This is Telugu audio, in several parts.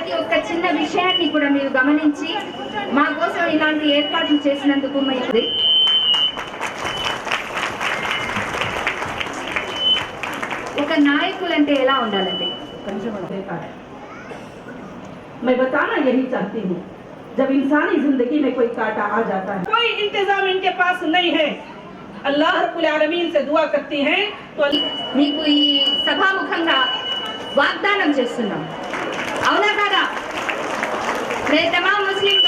ప్రతి ఒక్క చిన్న విషయాన్ని కూడా మీరు గమనించి మా కోసం ఇలాంటి ఏర్పాట్లు చేసినందుకు మీ ఒక నాయకులు అంటే ఎలా ఉండాలండి? मैं बताना यही चाहती हूँ जब इंसानी जिंदगी మీకు ఈ సభాముఖంగా వాగ్దానం చేస్తున్నాం. ને તમામ મુસ્લિમ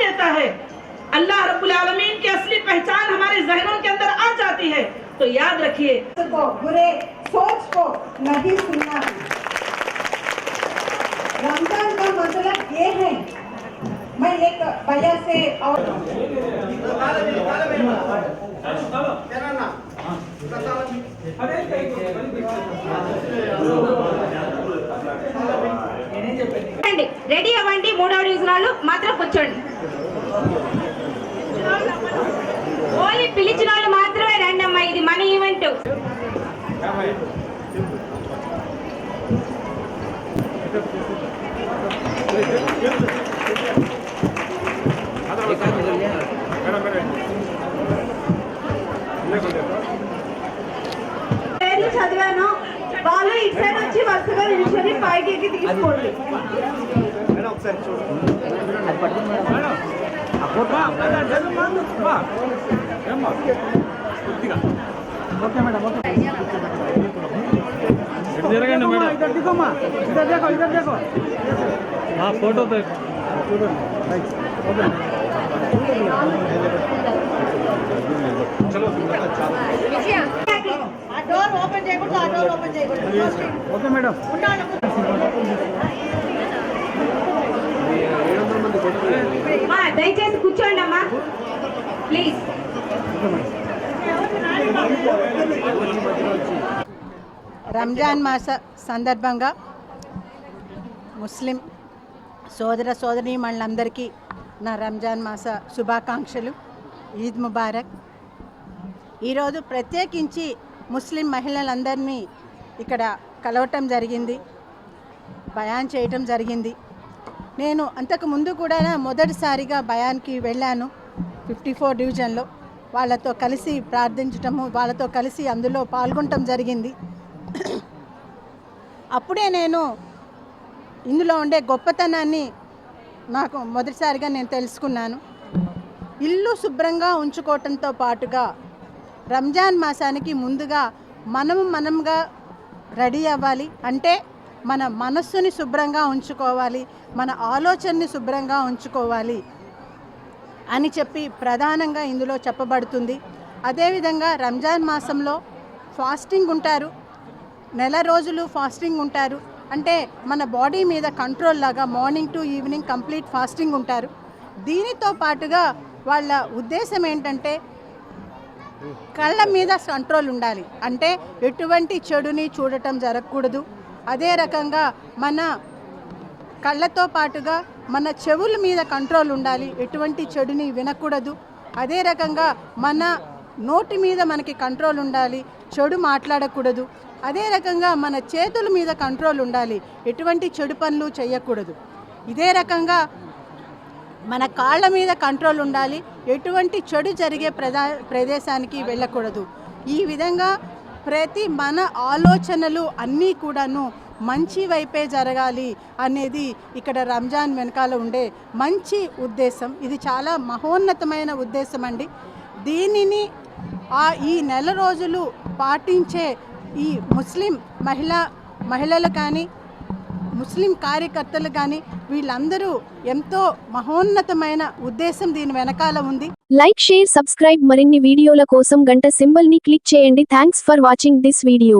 देता है अल्लाह रब्बुल आलमीन की असली पहचान हमारे जहनों के अंदर आ जाती है तो याद रखिए को बुरे सोच को नहीं सुनना है रमजान का मतलब ये है मैं एक भैया से और రండి రెడీ అవ్వండి మూడవ డివిజన్ వాళ్ళు మాత్రం కూర్చోండి ఓన్లీ పిలిచిన వాళ్ళు మాత్రమే రండి అమ్మా ఇది మన ఈవెంట్. పేర్లు చదివాను. వాళ్ళు ఇటు సైడ్ వచ్చి వరుసగా నిల్చొని పైకి ఎక్కి తీసుకోండి. జరగండి మేడం ఇద్దరు దిగమ్మా ఇద్దరు దేకో ఇద్దరు దేకో ఆ ఫోటో ఓకే మేడం అమ్మా దయచేసి కూర్చోండి అమ్మా ప్లీజ్ రంజాన్ మాస సందర్భంగా ముస్లిం సోదర సోదరి మళ్ళందరికీ నా రంజాన్ మాస శుభాకాంక్షలు. ఈద్ ముబారక్. ఈరోజు ప్రత్యేకించి ముస్లిం మహిళలందరినీ ఇక్కడ కలవటం జరిగింది. బయాన్ చేయటం జరిగింది. నేను అంతకు ముందు కూడా మొదటిసారిగా బయాన్కి వెళ్ళాను. ఫిఫ్టీ ఫోర్ డివిజన్లో వాళ్ళతో కలిసి ప్రార్థించటము వాళ్ళతో కలిసి అందులో పాల్గొనటం జరిగింది. అప్పుడే నేను ఇందులో ఉండే గొప్పతనాన్ని నాకు మొదటిసారిగా నేను తెలుసుకున్నాను. ఇల్లు శుభ్రంగా ఉంచుకోవటంతో పాటుగా రంజాన్ మాసానికి ముందుగా మనము మనంగా రెడీ అవ్వాలి. అంటే మన మనస్సుని శుభ్రంగా ఉంచుకోవాలి మన ఆలోచనని శుభ్రంగా ఉంచుకోవాలి. అని చెప్పి ప్రధానంగా ఇందులో చెప్పబడుతుంది. అదేవిధంగా రంజాన్ మాసంలో ఫాస్టింగ్ ఉంటారు. నెల రోజులు ఫాస్టింగ్ ఉంటారు. అంటే మన బాడీ మీద కంట్రోల్ లాగా morning to evening complete fasting ఉంటారు. దీనితో పాటుగా వాళ్ళ ఉద్దేశం ఏంటంటే కళ్ళ మీద కంట్రోల్ ఉండాలి. అంటే ఎటువంటి చెడుని చూడటం జరగకూడదు. అదే రకంగా మన కళ్ళతో పాటుగా మన చెవుల మీద కంట్రోల్ ఉండాలి. ఎటువంటి చెడుని వినకూడదు. అదే రకంగా మన నోటి మీద మనకి కంట్రోల్ ఉండాలి. చెడు మాట్లాడకూడదు. అదే రకంగా మన చేతుల మీద కంట్రోల్ ఉండాలి. ఎటువంటి చెడు పనులు చేయకూడదు ఇదే రకంగా మన కాళ్ళ మీద కంట్రోల్ ఉండాలి. ఎటువంటి చెడు జరిగే ప్రదా ప్రదేశానికి వెళ్ళకూడదు. ఈ విధంగా ప్రతి మన ఆలోచనలు అన్నీ కూడాను మంచి వైపే జరగాలి అనేది ఇక్కడ రంజాన్ వెనకాల ఉండే మంచి ఉద్దేశం. ఇది చాలా మహోన్నతమైన ఉద్దేశం అండి. దీనిని ఆ ఈ నెల రోజులు పాటించే ఈ ముస్లిం మహిళ మహిళలు కానీ ముస్లిం కార్యకర్తలు కానీ వీళ్ళందరూ ఎంతో మహోన్నతమైన ఉద్దేశం దీని వెనకాల ఉంది. లైక్ షేర్ సబ్స్క్రైబ్ మరిన్ని వీడియోల కోసం గంట సింబల్ని క్లిక్ చేయండి. Thanks for watching this video.